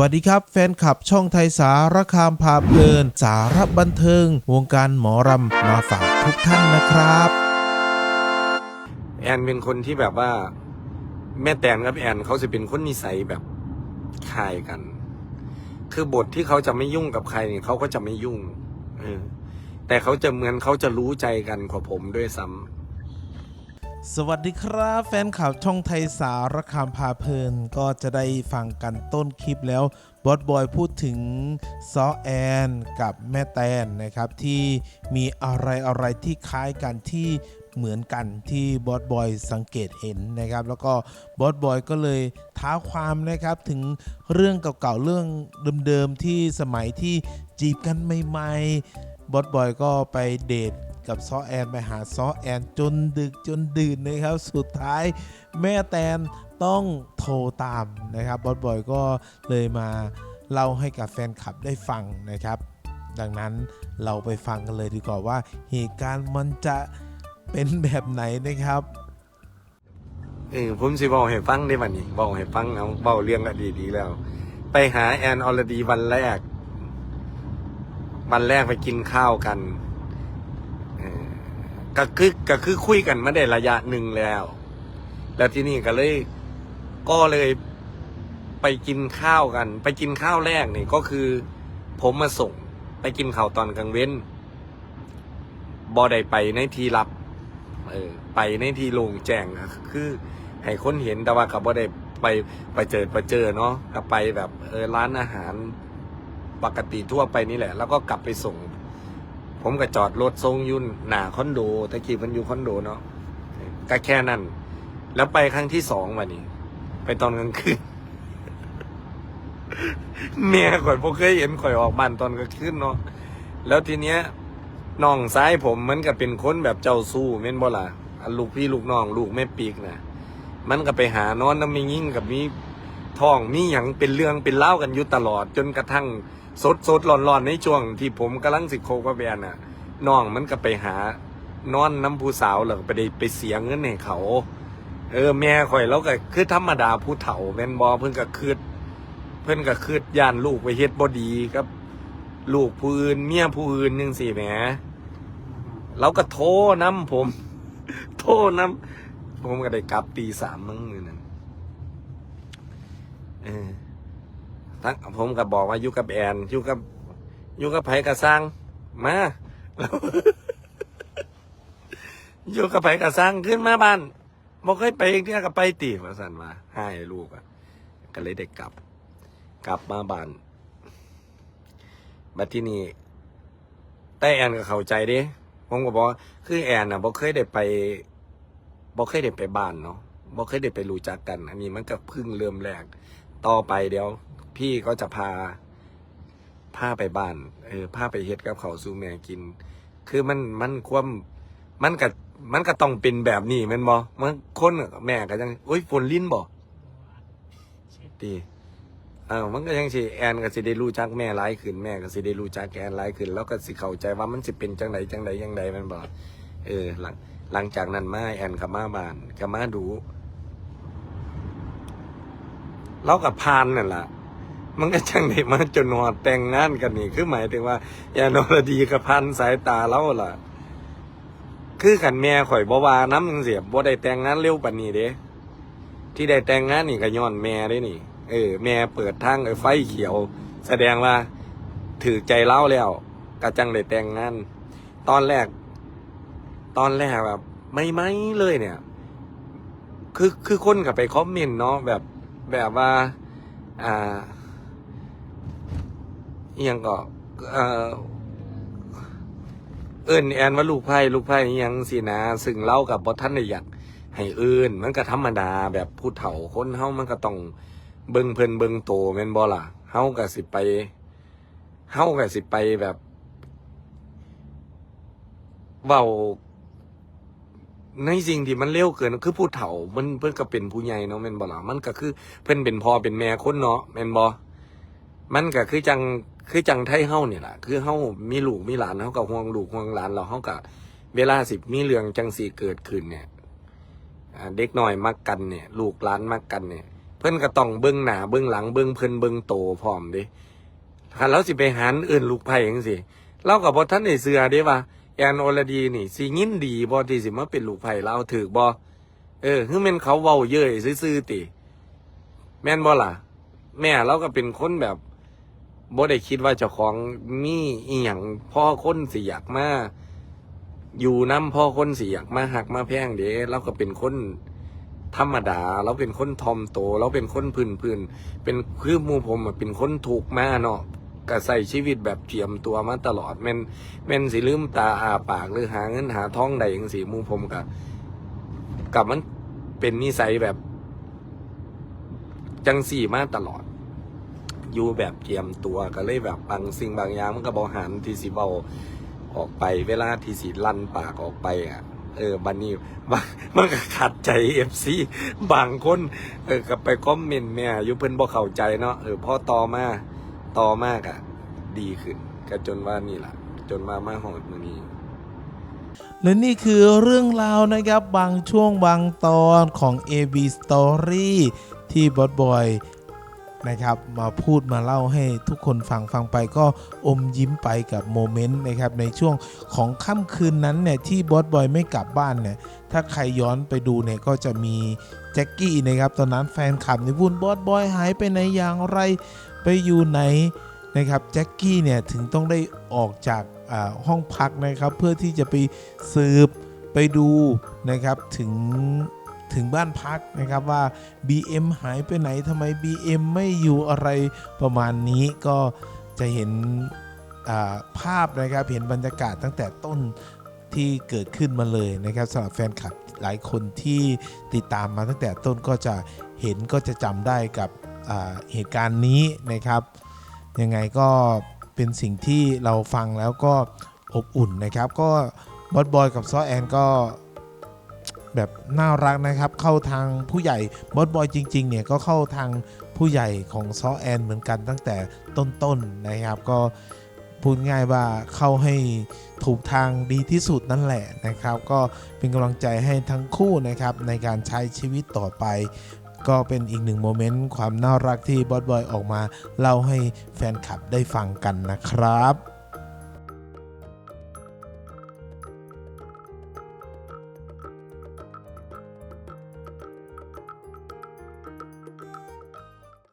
วัสดีครับ แฟนคลับช่องไทยสารคามพาเพลิน สารบันเทิง วงการหมอรำมาฝากทุกท่านนะครับ แอนเป็นคนที่แบบว่า แม่แตนกับแอนเขาจะเป็นคนนิสัยแบบคล้ายกัน คือบทที่เขาจะไม่ยุ่งกับใครเนี่ยเขาก็จะไม่ยุ่งเออแต่เขาจะเหมือนเขาจะรู้ใจกันกว่าผมด้วยซ้ำ สวัสดีครับ แฟนข่าวช่องไทยสารคามพาเพลิน ก็จะได้ฟังกันต้นคลิปแล้วบอสบอยพูดถึงซอแอนกับแม่แตนนะครับที่มีอะไรอะไรที่คล้ายกันที่เหมือนกันที่บอสบอยสังเกตเห็นนะครับ แล้วก็บอสบอยก็เลยท้าความนะครับถึงเรื่องเก่าๆเรื่องเดิมๆที่สมัยที่จีบกันใหม่ๆบอสบอยก็ไปเดท กับซอแอนไปหาซอแอนจนดึกจนดื่นนะครับ สุดท้ายแม่แตนต้องโทรตามนะครับบอสบอยก็เลยมาเล่าให้กับแฟนคลับได้ฟังนะครับ ดังนั้นเราไปฟังกันเลยดีกว่าว่าเหตุการณ์มันจะเป็นแบบไหนนะครับเออผมสิบอกให้ฟังได้บัดนี้บอกให้ฟังเอาเบาเรื่องอดีตดีแล้ว ไปหาแอนออลดีวันแรก วันแรกไปกินข้าวกัน ก็คือก็คือคุยกันมาได้ระยะหนึ่งแล้ว แล้วที่นี่ก็เลย ก็เลยไปกินข้าวกัน ไปกินข้าวแรกนี่ก็คือ ผมมาส่ง ไปกินข้าวตอนกลางเว้นบอได้ไปในทีลับ เออ ไปในที่โล่งแจ้งคือให้คนเห็นแต่ว่ากับว่าได้ไปไปเจอไปเจอเนาะก็ไปแบบเออร้านอาหารปกติทั่วไปนี่แหละ แล้วก็กลับไปส่ง ผมก็จอดรถทรงยุ่นหนาคอนโดตะกี้มันอยู่คอนโดเนาะก็แค่นั้น แล้วไปครั้งที่สองวันนี้ ไปตอนกลางคืนเมียข่อยพอเคยเห็นข่อยออกบ้านตอนกลางคืนเนาะแล้วทีเนี้ยน้องซ้ายผมมันก็เป็นคนแบบเจ้าสู้แม่นบ่ล่ะลูกพี่ลูกน้องลูกแม่ปีกนะมันก็ไปหานอนน้ำมียิ่งกับมีท้องมีหยังเป็นเรื่องเป็นเล่ากันอยู่ตลอด จนกระทั่ง สดสดร้อนร้อนในช่วงที่ผมกำลังสิโคกระแบนน่ะน้องมันก็ไปหานอนน้ำผู้สาวแล้วก็ไปได้ไปเสียเงินให้เขา เออ แม่ข่อยแล้วก็คือธรรมดาผู้เฒ่าแม่นบ่เพิ่นก็คืดเพิ่นก็คืดย่านลูกไปเฮ็ดบ่ดีครับ ลูกผู้อื่นเมียผู้อื่นจังซี่แหมเราก็โทรน้ำผม โทรน้ำผมก็ได้กลับตีสามมั้งมือนั้นเออ ทั้งผมก็บอกว่าอยู่กับแอนอยู่กับอยู่กับไผกระสร้างมาอยู่กับไผกระสร้างขึ้นมาบ้านบอกเคยไปเอีกเที่ยกับไปตีมาสันมาให้ลูกอะ ก็เลยได้กลับ กลับมาบ้านมาที่นี่แต่แอนก็เข้าใจด้ผมก็บอกคือแอนน่ะบ่เคยได้ไปบ่เคยได้ไปบ้านเนาะบ่เคยได้ไปรู้จักกัน อันนี้มันก็เพิ่งเริ่มแรก ต่อไปเดี๋ยว พี่ก็จะพาพาไปบ้านเออพาไปเฮ็ดกับเขาวสู่แม่กิน คือมันมันความมันก็มันก็ต้องเป็นแบบนี้แม่นบ่มันคนก็แม่ก็ยังโอ้ยฝนลิ้นบ่ดีเออมันก็ยังสิแอนก็สิได้รู้จักแม่หลายขึ้นแม่ก็สิได้รู้จักแอนหลายขึ้น แล้วก็สิเข้าใจว่ามันสิเป็นจังไดจังไดจังไดแมันบอกเออหลังหลังจากนั้นมาแอนก็มาบ้านก็มาดู เรากับพานนั่นล่ะมันก็จังได้มาจนหอดแต่งงานกันนี่ คือหมายถึงว่าแอนรดีกับพันสายตาเราล่ะ คือกันแม่ข่อยบวาน้ำจังเสียบ่ได้แต่งงานเร็วปานนี้เด้ที่ได้แต่งงานนี่ก็ย้อนแม่เด้นี่ เออ แม่เปิดทางเออไฟเขียว แสดงว่าถือใจเล่าแล้วกะจังได้แต่งงาน ตอนแรก ตอนแรกแบบ ไม่ไม่เลยเนี่ย คือคือคนกับไปคอมเมนต์เนาะแบบ แบบว่า อ่าอหยังก็เออเอิญแอนว่าลูกไพ่ลูกไพ่ยังสินะซึ่งเล่ากับบอท่านได้อยากให้เอิญมันก็ธรรมดาแบบผู้เฒ่าคนเฮามันก็ต้องเบิ่งเพิ่นเบิ่งโตแม่นบ่ล่ะเฮาก็สิไปเฮาก็สิไปแบบเว้า ในสิ่งที่มันเร็วเกินคือผู้เฒ่ามันเพิ่นก็เป็นผู้ใหญ่เนาะแม่นบ่ล่ะมันก็คือเพิ่นเป็นพ่อเป็นแม่คนเนาะแม่นบ่มันก็คือจังคือจังไทเฮาเนี่ยล่ะคือเฮามีลูกมีหลานเฮาก็ห่วงลูกห่วงหลานเราเฮาก็เวลาสิมีเรื่องจังสี่เกิดขึ้นเนี่ยเด็กน้อยมักกันเนี่ย ลูกหลานมักกันเนี่ย เพิ่นก็ต้องเบิ่งหน้าเบิ่งหลังเบิ่งเพิ่นเบิ่งโตพร้อมเด้คันเราสิไปหารอื่นลูกไผ่จังซี่เราก็บ่ทันได้เชื่อเด้ว่า แอนอรดีนี่สิยินดีบ่ที่สิมาเป็นลูกไผ่เราถูกบ่เออคือแม่นเขาเว้าเย้ยซื่อๆติแม่นบ่ล่ะ แม่เราก็เป็นคนแบบบ่ได้คิดว่าเจ้าของมีอีหยังพ่อคนสิอยากมาอยู่น้ำพ่อคนสิอยากมาหักมาแพงเด้เราก็เป็นคนธรรมดา เราเป็นคนทอมโต เราเป็นคนพื้นพื้นๆเป็นคือมูผมเป็นคนถูกมาเนาะ ก็ใส่ชีวิตแบบเจียมตัวมาตลอดแม่นแม่นสิลืมตาอาปากหรือหาเงินหาทองใดจังซี่หมู่ผมก็กับมันเป็นนิสัยแบบ จังสี่มาตลอด อยู่แบบเจียมตัวก็เลยแบบบางสิ่งบางอย่างมันก็บอหันที่สิเบาออกไปเวลาที่สิลั่นปากออกไปอะเออบันนี้มันก็ขัดใจเอฟซีบางคน เออก็ไปคอมเมนต์แม่อยู่เพิ่นบ่เข้าใจเนาะเออพ่อต่อมา ต่อมากอะ ดีขึ้นก็จนว่านี่แหละจนมามาหอดมือนี้และนี่คือเรื่องราวนะครับบางช่วงบางตอนของ AB Story ที่บอสบอยนะครับมาพูดมาเล่าให้ทุกคนฟังฟังไปก็อมยิ้มไปกับโมเมนต์นะครับในช่วงของค่ำคืนนั้นเนี่ยที่บอสบอยไม่กลับบ้านเนี่ยถ้าใครย้อนไปดูเนี่ยก็จะมีแจ็คกี้นะครับตอนนั้นแฟนคลับในวุ่นบอสบอยหายไปไหนอย่างไร ไปอยู่ไหนนะครับแจ็คกี้เนี่ยถึงต้องได้ออกจากห้องพักนะครับ เพื่อที่จะไปสืบไปดูนะครับถึงถึงบ้านพักนะครับว่า BM หายไปไหนทำไม BM ไม่อยู่อะไรประมาณนี้ก็จะเห็นภาพนะครับเห็นบรรยากาศตั้งแต่ต้นที่เกิดขึ้นมาเลยนะครับสำหรับแฟนคลับหลายคนที่ติดตามมาตั้งแต่ต้นก็จะเห็นก็จะจำได้กับ เหตุการณ์นี้นะครับ ยังไงก็เป็นสิ่งที่เราฟังแล้วก็อบอุ่นนะครับ ก็บอสบอยกับซอแอนก็แบบน่ารักนะครับ เข้าทางผู้ใหญ่บอสบอยจริงๆเนี่ยก็เข้าทางผู้ใหญ่ของซอแอนเหมือนกันตั้งแต่ต้นๆนะครับ ก็พูดง่ายว่าเข้าให้ถูกทางดีที่สุดนั่นแหละนะครับ ก็เป็นกำลังใจให้ทั้งคู่นะครับในการใช้ชีวิตต่อไป ก็เป็นอีกหนึ่งโมเมนต์ ความน่ารักที่บอสบอยออกมาเล่าให้แฟนคลับได้ฟังกันนะครับ